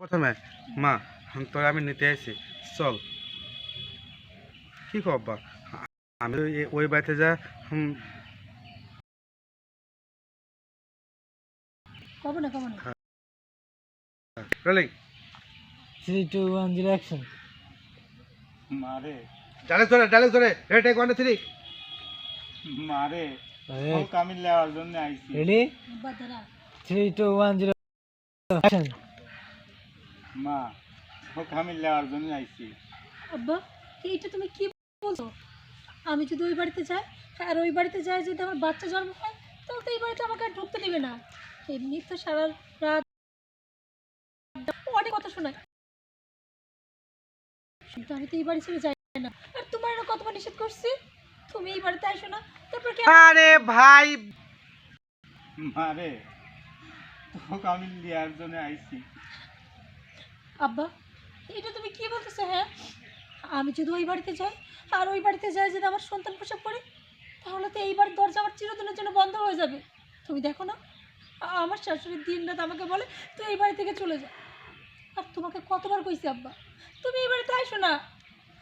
প্রথমে মা তোর আমি নিতে আসি চল। কি কব্বা আমি ওই- ওই বাড়িতে যা হুম, কবে না কবে না rolling. Three two one zero action মারে। ডালে ধরে ডালে ধরে রেড এক ওয়ান থ্রি। মারে। আমি লেওয়ার জন্য আইছি। Ready three two one zero action মা হোক আমি লেওয়ার জন্য আইছি। আব্বা এইটা তুমি কি বলছো? আমি যদি ওই বাড়িতে যাই আর ওই বাড়িতে যাই যদি আমার বাচ্চা জন্ম হয় তাহলে তো এই বাড়িতে আমাকে আর ঢুকতে দেবে না। এমনি তো সারা রাত অনেক কথা শোনায়। কিন্তু আমি তো এই বাড়ি ছেড়ে যাই না। আর তোমার কতবার নিষেধ করছি? তুমি এই বাড়িতে আসো না তারপর কি আরে ভাই! মারে হোক আমি লেওয়ার জন্য আইছি। আব্বা, এটা তুমি কি বলতেছো হ্যাঁ? আমি যদি ওই বাড়িতে যাই, আর ওই বাড়িতে যাই যদি আমার সন্তান প্রসব করে, তাহলে তো এইবার দরজা আমার চিরদিনের জন্য বন্ধ হয়ে যাবে। তুমি দেখো না, আমার শাশুড়ির দিন রাত আমাকে বলে, তুই এই বাড়ি থেকে চলে যা। আর তোমাকে কতবার কইছি, আব্বা, তুমি এই বাড়িতে আসো না।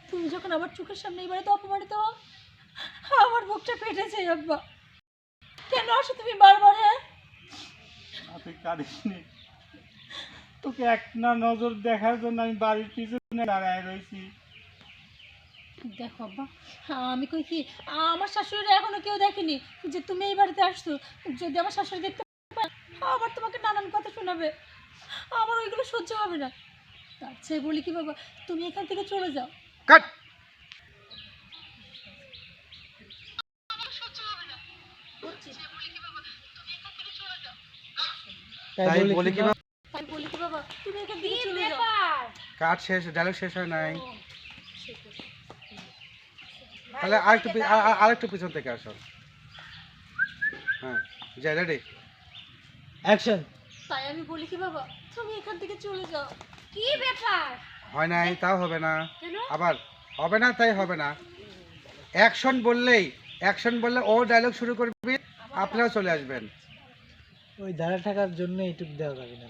তুমি যখন আমার চোখের সামনে এই বাড়িতে অপমানিত হও, আমার বুকটা ফেটেছে আব্বা। কেন আসো তুমি বারবার হ্যাঁ? তোকে এক না নজর দেখার জন্য আমি বাড়ির পিছনে দাঁড়ায় রয়েছি। দেখো আব্বা আমি কই কি আমার শাশুড়ি এখনও কেউ দেখেনি যে তুমি এই বাড়িতে আসছো। যদি আমার শাশুড়ি দেখতে পায় আবার তোমাকে নানান কথা শোনাবে। আমার ওইগুলো সহ্য হবে না। তার চেয়ে বলি কি বাবা তুমি এখান থেকে চলে যাও। কাট! তাই বলি কি বা- আমি বলি কি বাবা? চলে শেষ ডায়লগ শেষ হয় নাই। তাহলে আরেকটু আরেকটু পিছন থেকে আসো। হ্যাঁ যাই রেডি অ্যাকশন তাই আমি বলি কি বাবা তুমি এখান থেকে চলে যাও। কি ব্যাপার? হয় নাই তাও হবে না। আবার হবে না তাই হবে না। অ্যাকশন বললেই অ্যাকশন বললে ও ডায়লগ শুরু করবি আপনারাও চলে আসবেন। ওই ধারা থাকার জন্য এইটুক দেওয়া যাবে না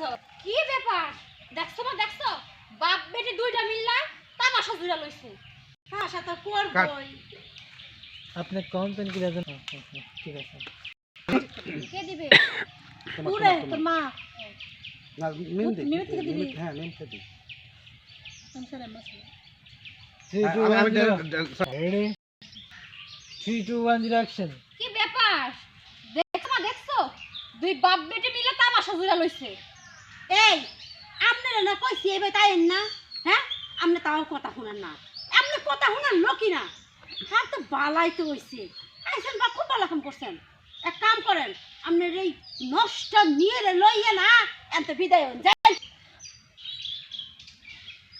যাও কি ব্যাপার? দেখছ না দেখছ? বাপ বেটি দুইটা মিললা তামাশা জুড়া লইছে। তামাশা তো করবই। আপনি কম পেন কি রাখেন ঠিক আছে। কে দিবে? পুরে তোর মা। না, মিম দি, মিম থেকে দিবি? হ্যাঁ মিম থেকে হ্যাঁ, অ্যাকশন কি ব্যাপার? দেখছ দেখছ? দুই বাপ বেটি মিলে তামাশা জুড়া লইছে। এই আপনারা না কইছি এবার তাই না? হ্যাঁ? আপনি তাও কথা শুনেন না। আপনি কথা শুনেন লোকই না। হ্যাঁ তো বালাই তো হইছে। আইসেন বা খুব ভালো কাম করছেন। এক কাম করেন আপনার এই নষ্ট নিয়ে লইয়ে না এত বিদায় হন। যাই।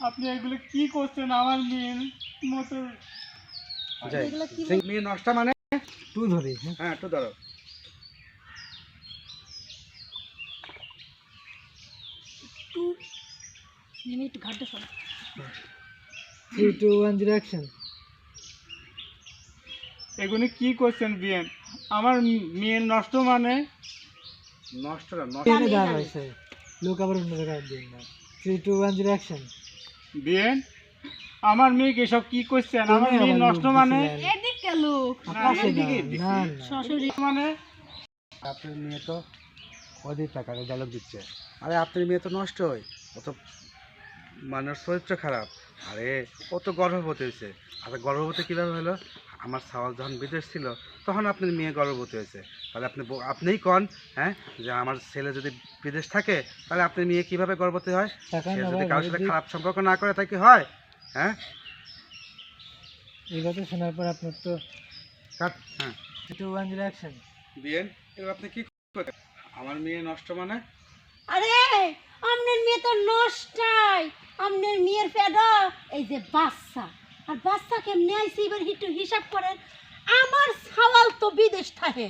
আপনি এগুলো কি করছেন আমার মেয়ের মতো? যাই। এগুলো কি মেয়ে নষ্ট মানে? টু ধরে হ্যাঁ। হ্যাঁ একটু ধরো একটু নেমে একটু ঘাটটা শোনো three two one zero action. এগুলো কি করছেন বিয়েন আমার মেয়ের নষ্ট মানে? নষ্ট না নষ্ট। এখানে দাঁড়া হয়েছে লোক আবার অন্য জায়গায় দিন না। Three two one zero action. বিয়েন আমার মেয়েকে সব কি করছেন? আমার মেয়ে নষ্ট মানে? এদিকে লোক। না মানে? আপনার মেয়ে তো অধিক টাকা ডায়লগ দিচ্ছে। আরে আপনার মেয়ে তো নষ্ট হয়। ও তো মানুষ চরিত্র খারাপ। আরে ও তো গর্ভবতী হয়েছে। আচ্ছা গর্ভবতী কীভাবে হলো? আমার সাওয়াল যখন বিদেশ ছিল তখন আপনার মেয়ে গর্ভবতী হয়েছে। তাহলে আপনি আপনিই কন হ্যাঁ যে আমার ছেলে যদি বিদেশ থাকে তাহলে আপনার মেয়ে কীভাবে গর্ভবতী হয়? সে যদি কারোর সাথে খারাপ সম্পর্ক না করে তাই কি হয়? হ্যাঁ? এই কথা শোনার পর আপনার তো কাট হ্যাঁ। আপনি কি আমার মেয়ে নষ্ট মানে? আরে আপনার মেয়ে তো নষ্টাই। আপনার মেয়ের পেডা এই যে বাচ্চা। আর বাচ্চা কেমনে আইসি এবার একটু হিসাব করেন। আমার সাওয়াল তো বিদেশ থাকে।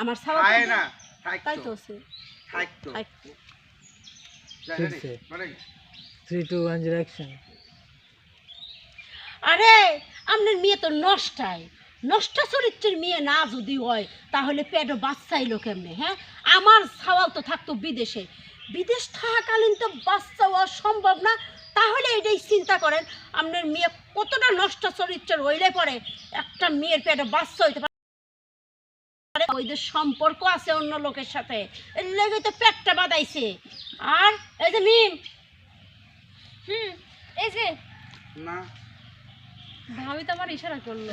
আমার সাওয়াল না তাই তো তো আছে। থাকতো। থাকতো। ঠিকছে। Three two one zero action আরে আপনার মেয়ে তো নষ্টাই। নষ্ট চরিত্রের মেয়ে না যদি হয় তাহলে পেটও বাচ্চাইলো কেমনে হ্যাঁ? আমার ছাওয়াল তো থাকতো বিদেশে। বিদেশ থাকাকালীন তো বাচ্চা হওয়া সম্ভব না। তাহলে এটাই চিন্তা করেন আপনার মেয়ে কতটা নষ্ট চরিত্রের হইলে পরে একটা মেয়ের পেটে বাচ্চা হইতে পারে। ওইদের সম্পর্ক আছে অন্য লোকের সাথে। এর লেগে তো পেটটা বাদাইছে আর এই যে মিম। হুম এই যে। না। ভাবি তো আমার ইশারা করল।